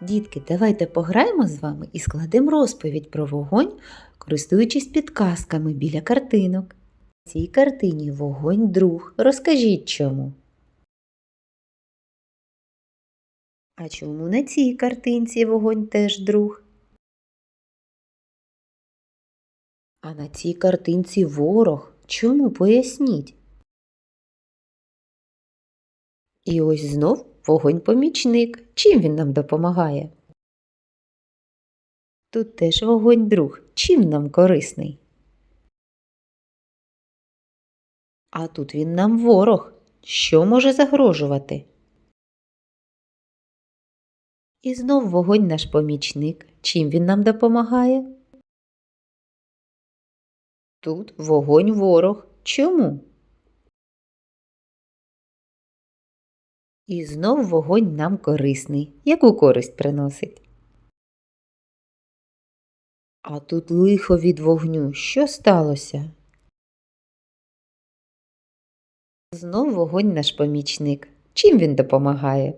Дітки, давайте пограємо з вами і складемо розповідь про вогонь, користуючись підказками біля картинок. В цій картині вогонь друг. Розкажіть чому. А чому на цій картинці вогонь теж друг? А на цій картинці ворог. Чому поясніть? І ось знов вогонь-помічник. Чим він нам допомагає? Тут теж вогонь друг. Чим нам корисний? А тут він нам ворог. Що може загрожувати? І знов вогонь наш помічник. Чим він нам допомагає? Тут вогонь ворог. Чому? І знов вогонь нам корисний. Яку користь приносить? А тут лихо від вогню. Що сталося? Знов вогонь наш помічник. Чим він допомагає?